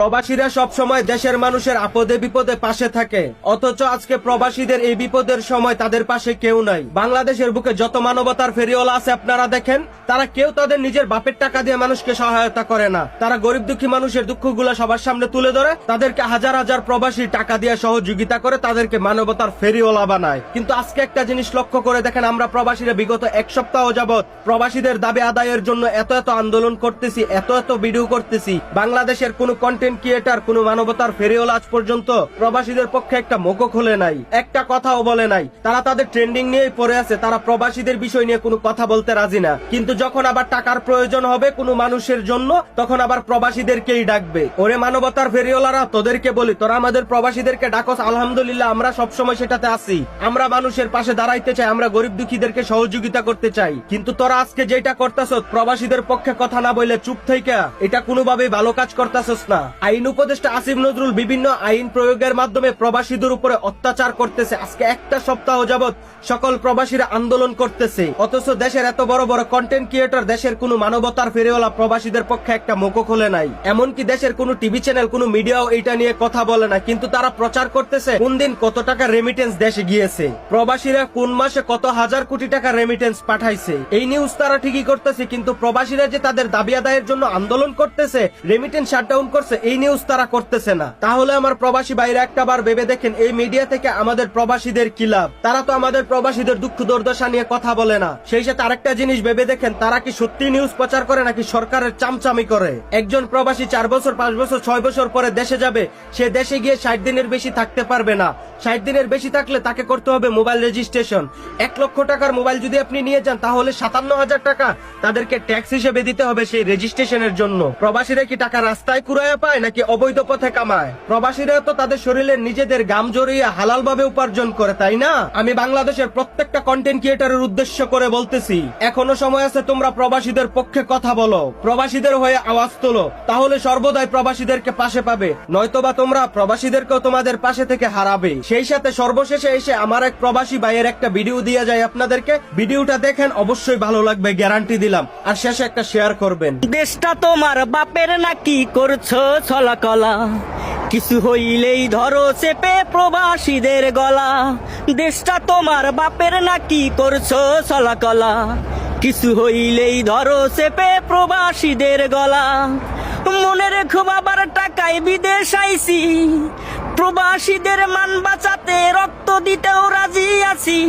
প্রবাসীরা সব সময় দেশের মানুষের আপদে বিপদে পাশে থাকে। অথচ আজকে প্রবাসীদের এই বিপদের সময় তাদের পাশে কেউ নাই। বাংলাদেশের বুকে যত মানবতার ফেরিওয়ালা আছে আপনারা দেখেন, তারা কেউ তাদের নিজের বাপের টাকা দিয়ে মানুষকে সহায়তা করে না। তারা গরিব দুঃখী মানুষের দুঃখগুলো সবার সামনে তুলে ধরে, তাদেরকে হাজার হাজার প্রবাসী টাকা দিয়ে সহযোগিতা করে তাদেরকে মানবতার ফেরিওয়ালা বানায়। কিন্তু আজকে একটা জিনিস লক্ষ্য করে দেখেন, আমরা প্রবাসীরা বিগত এক সপ্তাহ যাবৎ প্রবাসীদের দাবি আদায়ের জন্য এত এত আন্দোলন করতেছি, এত এত ভিডিও করতেছি। বাংলাদেশের কোনো কন্টেন্ট ক্রিয়েটার কোনো মানবতার ফেরিওয়ালা আজ পর্যন্ত প্রবাসীদের পক্ষে একটা মোকো খোলে নাই। একটা কথাও বলে নাই। তারা তাদের ট্রেন্ডিং নিয়েই পড়ে আছে, তারা প্রবাসীদের বিষয় নিয়ে কোনো কথা বলতে রাজি না। কিন্তু যখন আবার টাকার প্রয়োজন হবে কোনো মানুষের জন্য, তখন আবার প্রবাসীদেরকেই ডাকবে। ওরে মানবতার ফেরিওয়ালারা, তোদেরকে বলি, তোরা আমাদের প্রবাসীদেরকে ডাকস, আলহামদুলিল্লাহ আমরা সবসময় সেটাতে আছি। আমরা মানুষের পাশে দাঁড়াইতে চাই, আমরা গরিব দুঃখীদেরকে সহযোগিতা করতে চাই। কিন্তু তোরা আজকে যেটা করতেছ প্রবাসীদের পক্ষে কথা না বললে চুপ থেকে এটা কোনোভাবেই ভালো কাজ করতেছস না। আইন উপদেষ্টা আসিফ নজরুল বিভিন্ন আইন প্রয়োগের মাধ্যমে প্রবাসীদের উপরে অত্যাচার করতেছে। আজকে একটা সপ্তাহ যাবত সকল প্রবাসীরা আন্দোলন করতেছে। অথচ দেশের এত বড় বড় কন্টেন্ট ক্রিয়েটর দেশের কোনো মানবতার ফেরিওয়ালা প্রবাসীদের পক্ষে একটা মুখো খোলে নাই। এমনকি দেশের কোনো টিভি চ্যানেল কোনো মিডিয়াও এটা নিয়ে কথা বলে না কিন্তু তারা প্রচার করতেছে কোন দিন কত টাকা রেমিটেন্স দেশে গিয়েছে। প্রবাসীরা কোন মাসে কত হাজার কোটি টাকা রেমিটেন্স পাঠাইছে। এই নিউজ তারা ঠিকই করতেছে, কিন্তু প্রবাসীরা যে তাদের দাবি আদায়ের জন্য আন্দোলন করতেছে রেমিটেন্স শাটডাউন করছে এই নিউজ তারা করতেছে না। তাহলে আমার প্রবাসী বাইরে একটা বার ভেবে দেখেন, এই মিডিয়া থেকে আমাদের প্রবাসীদের কি লাভ? তারা তো আমাদের প্রবাসীদের দুঃখ দুর্দশা নিয়ে কথা বলে না। সেই সাথে আরেকটা জিনিস ভেবে দেখেন, তারা কি সত্যি নিউজ প্রচার করে নাকি সরকারের চামচামি করে? একজন প্রবাসী চার বছর, পাঁচ বছর, ছয় বছর পরে দেশে যাবে, সে দেশে গিয়ে ষাট দিনের বেশি থাকতে পারবে না। ষাট দিনের বেশি থাকলে তাকে করতে হবে মোবাইল রেজিস্ট্রেশন এক লক্ষ টাকার মোবাইল যদি আপনি নিয়ে যান, তাহলে সাতান্ন হাজার টাকা তাদেরকে ট্যাক্স হিসেবে দিতে হবে সেই রেজিস্ট্রেশনের জন্য। প্রবাসীরা কি টাকা রাস্তায় কুড়াইয়া পায় নাকি অবৈধ পথে কামায়? প্রবাসীরা তো তাদের শরীরের নিজেদের গাম জড়িয়ে হালাল ভাবে উপার্জন করে, তাই না? আমি বাংলাদেশের প্রত্যেকটা কন্টেন্ট ক্রিয়েটারের উদ্দেশ্য করে বলতেছি, এখনও সময় আছে তোমরা প্রবাসীদের পক্ষে কথা বলো। প্রবাসীদের হয়ে আওয়াজ তোলো, তাহলে সর্বদাই প্রবাসীদেরকে পাশে পাবে। নয়তোবা তোমরা প্রবাসীদেরকেও তোমাদের পাশে থেকে হারাবে। সেই সাথে সর্বশেষে এসে আমার এক প্রবাসী ভাইয়ের একটা ভিডিও দিয়ে যায় আপনাদেরকে। ভিডিওটা দেখেন, অবশ্যই ভালো লাগবে গ্যারান্টি দিলাম। আর শেষে একটা শেয়ার করবেন। দেশটা তোমার বাপের নাকি করছ? ছলাকলা কিছু হইলেই ধরো চেপে প্রবাসীদের গলা। দেশটা তোমার বাপের নাকি করছ ছলাকলা কিছু হইলেই ধরো চেপে প্রবাসীদের গলা। মনে রেখো বাবার টাকায় বিদেশ আইছি। প্রবাসীদের মান বাঁচাতে রক্ত দিতেও রাজি আছি।